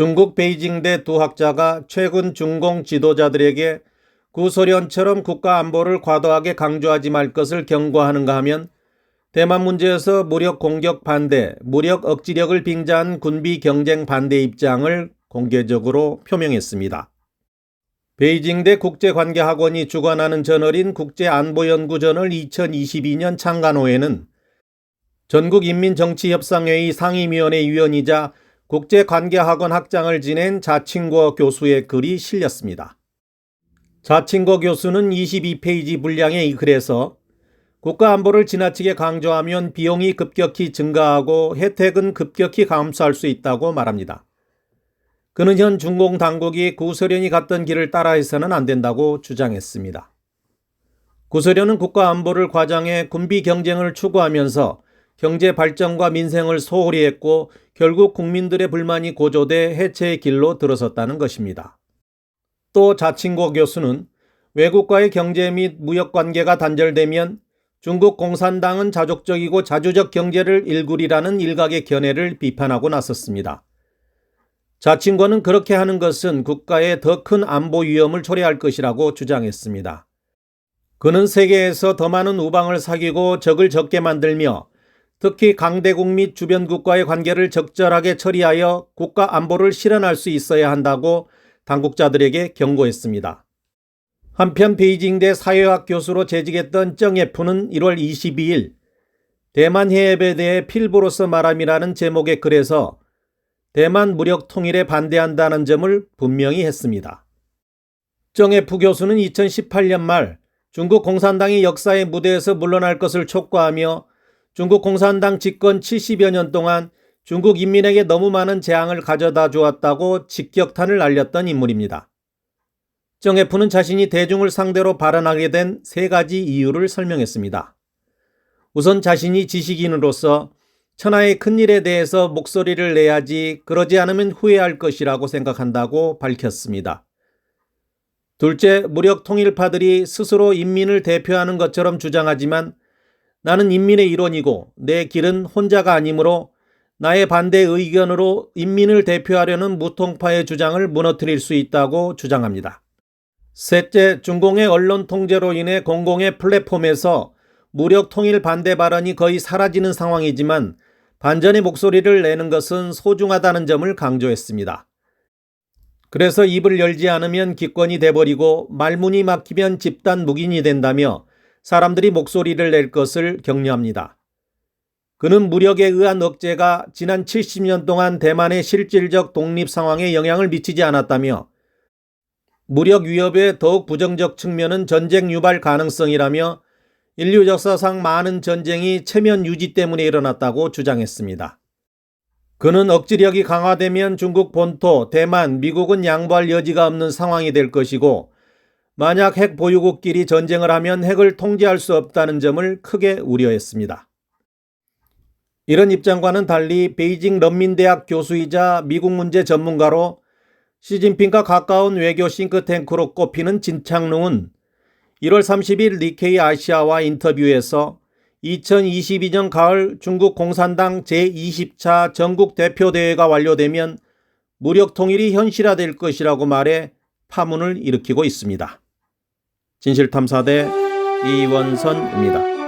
중국 베이징대 두 학자가 최근 중공 지도자들에게 구소련처럼 국가 안보를 과도하게 강조하지 말 것을 경고하는가 하면 대만 문제에서 무력 공격 반대, 무력 억지력을 빙자한 군비 경쟁 반대 입장을 공개적으로 표명했습니다. 베이징대 국제관계학원이 주관하는 저널인 국제안보연구저널 2022년 창간호에는 전국인민정치협상회의 상임위원회 위원이자 국제관계학원 학장을 지낸 자칭고 교수의 글이 실렸습니다. 자칭고 교수는 22페이지 분량의 이 글에서 국가안보를 지나치게 강조하면 비용이 급격히 증가하고 혜택은 급격히 감소할 수 있다고 말합니다. 그는 현 중공 당국이 구소련이 갔던 길을 따라해서는 안 된다고 주장했습니다. 구소련은 국가안보를 과장해 군비 경쟁을 추구하면서 경제 발전과 민생을 소홀히 했고 결국 국민들의 불만이 고조돼 해체의 길로 들어섰다는 것입니다. 또 자칭고 교수는 외국과의 경제 및 무역 관계가 단절되면 중국 공산당은 자족적이고 자주적 경제를 일구리라는 일각의 견해를 비판하고 나섰습니다. 자칭고는 그렇게 하는 것은 국가에 더 큰 안보 위험을 초래할 것이라고 주장했습니다. 그는 세계에서 더 많은 우방을 사귀고 적을 적게 만들며 특히 강대국 및 주변국과의 관계를 적절하게 처리하여 국가 안보를 실현할 수 있어야 한다고 당국자들에게 경고했습니다. 한편 베이징대 사회학 교수로 재직했던 정예프는 1월 22일 대만 해협에 대해 필부로서 말함이라는 제목의 글에서 대만 무력 통일에 반대한다는 점을 분명히 했습니다. 정예프 교수는 2018년 말 중국 공산당이 역사의 무대에서 물러날 것을 촉구하며 중국 공산당 집권 70여 년 동안 중국 인민에게 너무 많은 재앙을 가져다 주었다고 직격탄을 날렸던 인물입니다. 정해프는 자신이 대중을 상대로 발언하게 된 세 가지 이유를 설명했습니다. 우선 자신이 지식인으로서 천하의 큰 일에 대해서 목소리를 내야지 그러지 않으면 후회할 것이라고 생각한다고 밝혔습니다. 둘째, 무력 통일파들이 스스로 인민을 대표하는 것처럼 주장하지만 나는 인민의 일원이고 내 길은 혼자가 아니므로 나의 반대 의견으로 인민을 대표하려는 무통파의 주장을 무너뜨릴 수 있다고 주장합니다. 셋째, 중공의 언론 통제로 인해 공공의 플랫폼에서 무력 통일 반대 발언이 거의 사라지는 상황이지만 반전의 목소리를 내는 것은 소중하다는 점을 강조했습니다. 그래서 입을 열지 않으면 기권이 돼버리고 말문이 막히면 집단 묵인이 된다며 사람들이 목소리를 낼 것을 격려합니다. 그는 무력에 의한 억제가 지난 70년 동안 대만의 실질적 독립 상황에 영향을 미치지 않았다며 무력 위협의 더욱 부정적 측면은 전쟁 유발 가능성이라며 인류 역사상 많은 전쟁이 체면 유지 때문에 일어났다고 주장했습니다. 그는 억지력이 강화되면 중국 본토, 대만, 미국은 양보할 여지가 없는 상황이 될 것이고 만약 핵 보유국끼리 전쟁을 하면 핵을 통제할 수 없다는 점을 크게 우려했습니다. 이런 입장과는 달리 베이징 런민대학 교수이자 미국 문제 전문가로 시진핑과 가까운 외교 싱크탱크로 꼽히는 진창룡은 1월 30일 니케이 아시아와 인터뷰에서 2022년 가을 중국 공산당 제20차 전국 대표대회가 완료되면 무력 통일이 현실화될 것이라고 말해 파문을 일으키고 있습니다. 진실탐사대 이원선입니다.